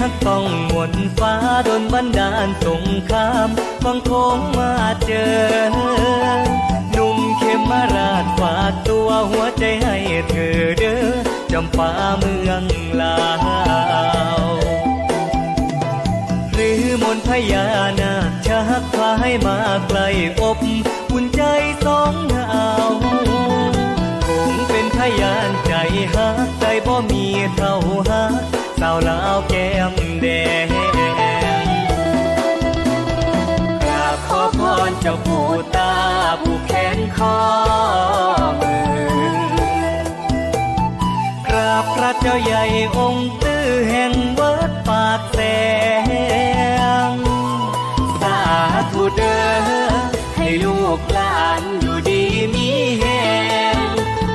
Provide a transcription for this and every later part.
ฮักต้องหมดฟ้าโดนบันดาลสงครามฟังโค้งมาเจอ หนุ่มเข้มมาราดฝากตัวหัวใจให้เธอเด้อจำปาเมืองลาวหรือมนพญานาคชักพาให้มาไกลอบอุ่นใจสอง เจ้าใหญ่องค์ตื้อแห่งวัดปากแสง สาธุเด้อให้ลูกหลานอยู่ดีมีแหง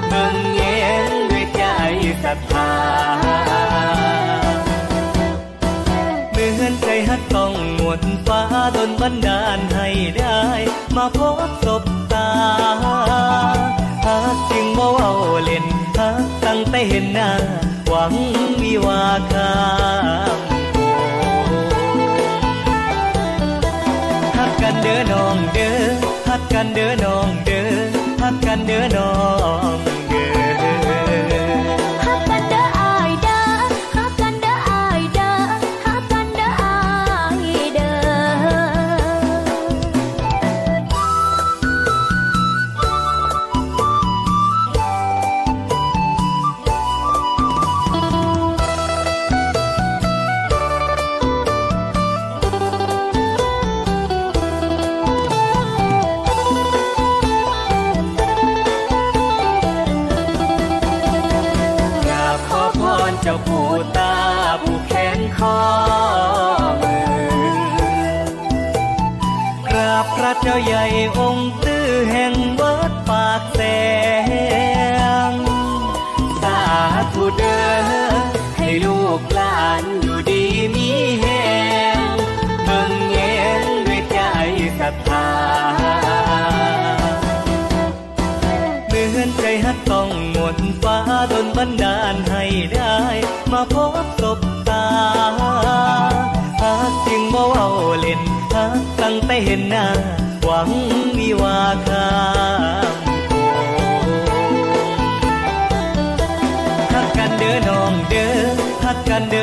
เบิ่งแยงด้วยใจศรัทธาเหมือนใจฮักต้องหมดฟ้าดนบันดาลให้ได้ มาพบศบตา วังวิวาข้ามโขงฮักกันเด้อน้องเด้อฮักกันเด้อน้องเด้อฮักกันเด้อน้อง เจ้าผู้ตาผู้แขนคอมือกราบพระเจ้าใหญ่องค์ตื้อแห่งวัดปากแส นใจฮักต้องหมดฟ้าดนบันดาลให้ได้ มาพบศบตาฮักจึงบ่เว้าเล่นฮักตั้งแต่เห็นหน้า หวังวิวาข้ามโขงฮักกันเด้อน้องเด้อฮักกันเด้อ